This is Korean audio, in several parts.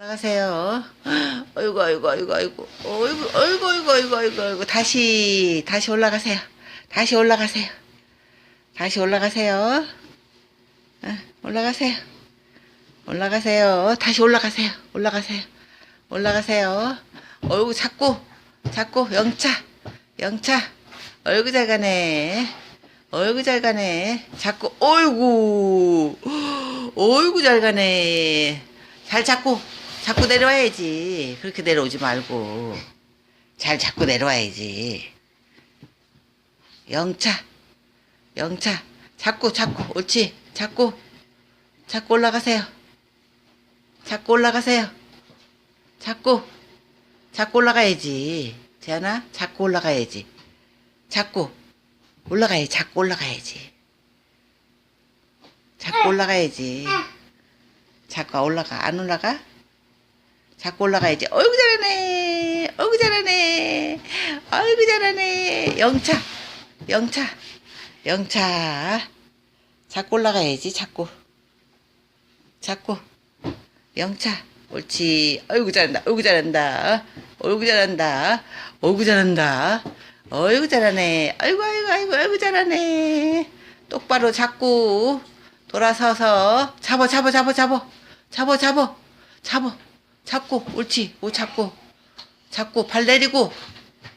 올라가세요. 어이구, 어이구, 어이구, 어이구, 어이구, 어이구, 어이구, 어이구, 어이구, 어이구, 다시, 다시 올라가세요. 다시 올라가세요. 다시 올라가세요. 어, 올라가세요. 올라가세요. 다시 올라가세요. 올라가세요. 올라가세요. 어이구, 자꾸, 자꾸, 영차, 영차. 어이구, 잘 가네. 어이구, 잘 가네. 자꾸, 어이구, 어이구, 잘 가네. 잘 잡고, 잡고 내려와야지. 그렇게 내려오지 말고. 잘 잡고 내려와야지. 영차, 영차. 잡고, 잡고, 옳지. 잡고, 잡고 올라가세요. 잡고 올라가세요. 잡고, 잡고 올라가야지. 재현아, 잡고 올라가야지. 잡고, 올라가야지. 잡고 올라가야지. 잡고 올라가야지. 자꾸 올라가. 안 올라가? 자꾸 올라가야지. 어이구 잘하네. 어이구 잘하네. 어이구 잘하네. 영차. 영차. 영차. 자꾸 올라가야지. 자꾸. 자꾸. 영차. 옳지. 어이구 잘한다. 어이구 잘한다. 어이구 잘한다. 어이구 잘한다. 어이구 잘하네. 아이고 아이고 아이고 아이고 잘하네. 똑바로 잡고 돌아서서 잡어 잡어 잡어 잡어 잡어 잡어 잡어 잡고 옳지. 오 잡고. 잡고 발 내리고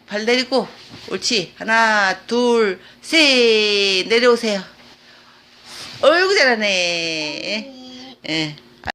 발 내리고 옳지. 하나 둘 셋. 내려오세요. 어이구 잘하네. 예